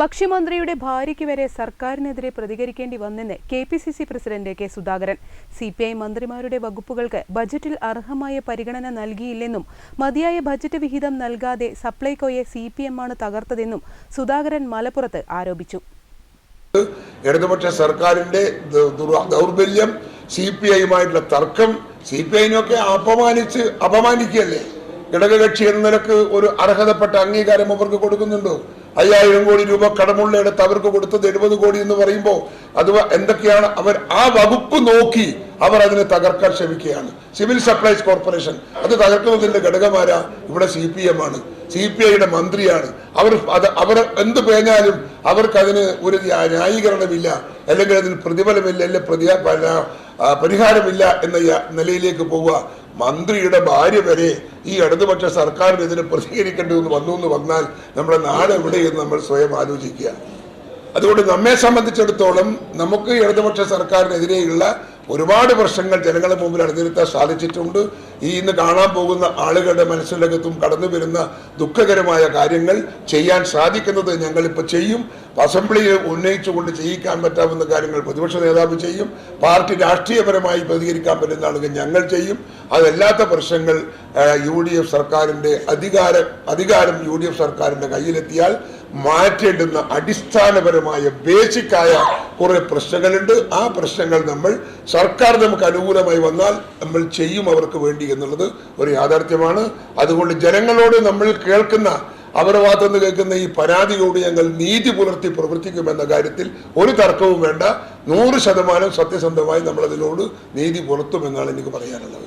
ഭക്ഷ്യമന്ത്രിയുടെ ഭാര്യയ്ക്ക് വരെ സർക്കാരിനെതിരെ പ്രതികരിക്കേണ്ടി വന്നെന്ന് K P C C president K Sudhakaran. C P I മന്ത്രിമാരുടെ വകുപ്പുകൾക്ക് ബജറ്റിൽ അർഹമായ പരിഗണന നൽകിയില്ലെന്നും മതിയായ ബജറ്റ് വിഹിതം നൽകാതെ സപ്ലൈകോയെ സി പി എം ആണ് തകർത്തതെന്നും സുധാകരൻ മലപ്പുറത്ത് ആരോപിച്ചു. ഇടതുപക്ഷ സർക്കാരിന്റെ ദൗർബല്യം സി പി ഐയുമായിട്ടുള്ള തർക്കം സി പി ഐനൊക്കെ അപമാനിച്ച് അപമാനിക്കുകയല്ലേ? ഘടകകക്ഷി എന്ന നിലയ്ക്ക് ഒരു അർഹതപ്പെട്ട അംഗീകാരം അവർക്ക് കൊടുക്കുന്നുണ്ടോ? അയ്യായിരം കോടി രൂപ കടമുള്ളയെടുത്ത് അവർക്ക് കൊടുത്തത് എഴുപത് കോടി എന്ന് പറയുമ്പോൾ അത് എന്തൊക്കെയാണ് അവർ ആ വകുപ്പ് നോക്കി അവർ അതിനെ തകർക്കാൻ ശ്രമിക്കുകയാണ്. Civil supplies corporation. അത് തകർക്കുന്നതിന്റെ ഘടകമാരാ ഇവിടെ സി പി എം ആണ്. സി പി ഐയുടെ മന്ത്രിയാണ്. അവർ അത് അവർ എന്ത് പേഞ്ഞാലും അവർക്ക് അതിന് ഒരു ന്യാ- ന്യായീകരണമില്ല. അല്ലെങ്കിൽ അതിന് പ്രതിഫലമില്ല അല്ലെങ്കിൽ പ്രതി പരിഹാരമില്ല എന്ന നിലയിലേക്ക് പോവുക. മന്ത്രിയുടെ ഭാര്യ വരെ ഈ ഇടതുപക്ഷ സർക്കാരിനെതിരെ പ്രതികരിക്കേണ്ടി എന്ന് വന്നു എന്ന് വന്നാൽ നമ്മുടെ നാട് എവിടെയെന്ന് നമ്മൾ സ്വയം ആലോചിക്കുക. അതുകൊണ്ട് നമ്മെ സംബന്ധിച്ചിടത്തോളം നമുക്ക് ഇടതുപക്ഷ സർക്കാരിനെതിരെയുള്ള ഒരുപാട് പ്രശ്നങ്ങൾ ജനങ്ങളുടെ മുമ്പിൽ അണിനിരത്താൻ സാധിച്ചിട്ടുണ്ട്. ഈ ഇന്ന് കാണാൻ പോകുന്ന ആളുകളുടെ മനസ്സിലകത്തും കടന്നു വരുന്ന ദുഃഖകരമായ കാര്യങ്ങൾ ചെയ്യാൻ സാധിക്കുന്നത് ഞങ്ങളിപ്പോൾ ചെയ്യും. അസംബ്ലിയെ ഉന്നയിച്ചുകൊണ്ട് ചെയ്യിക്കാൻ പറ്റാവുന്ന കാര്യങ്ങൾ പ്രതിപക്ഷ നേതാവ് ചെയ്യും. പാർട്ടി രാഷ്ട്രീയപരമായി പ്രതികരിക്കാൻ പറ്റുന്ന ആളുകൾ ഞങ്ങൾ ചെയ്യും. അതല്ലാത്ത പ്രശ്നങ്ങൾ യു ഡി എഫ് സർക്കാരിന്റെ അധികാര അധികാരം യു ഡി എഫ് സർക്കാരിന്റെ കയ്യിലെത്തിയാൽ മാറ്റേണ്ടുന്ന അടിസ്ഥാനപരമായ ബേസിക്കായ കുറെ പ്രശ്നങ്ങളുണ്ട്. ആ പ്രശ്നങ്ങൾ നമ്മൾ സർക്കാർ നമുക്ക് അനുകൂലമായി വന്നാൽ നമ്മൾ ചെയ്യും അവർക്ക് വേണ്ടി എന്നുള്ളത് ഒരു യാഥാർത്ഥ്യമാണ്. അതുകൊണ്ട് ജനങ്ങളോട് നമ്മൾ കേൾക്കുന്ന അവരുടെ ഭാഗത്തുനിന്ന് കേൾക്കുന്ന ഈ പരാതിയോട് ഞങ്ങൾ നീതി പുലർത്തി പ്രവർത്തിക്കുമെന്ന കാര്യത്തിൽ ഒരു തർക്കവും വേണ്ട. നൂറ് ശതമാനം സത്യസന്ധമായി നമ്മൾ അതിനോട് നീതി പുലർത്തുമെന്നാണ് എനിക്ക് പറയാനുള്ളത്.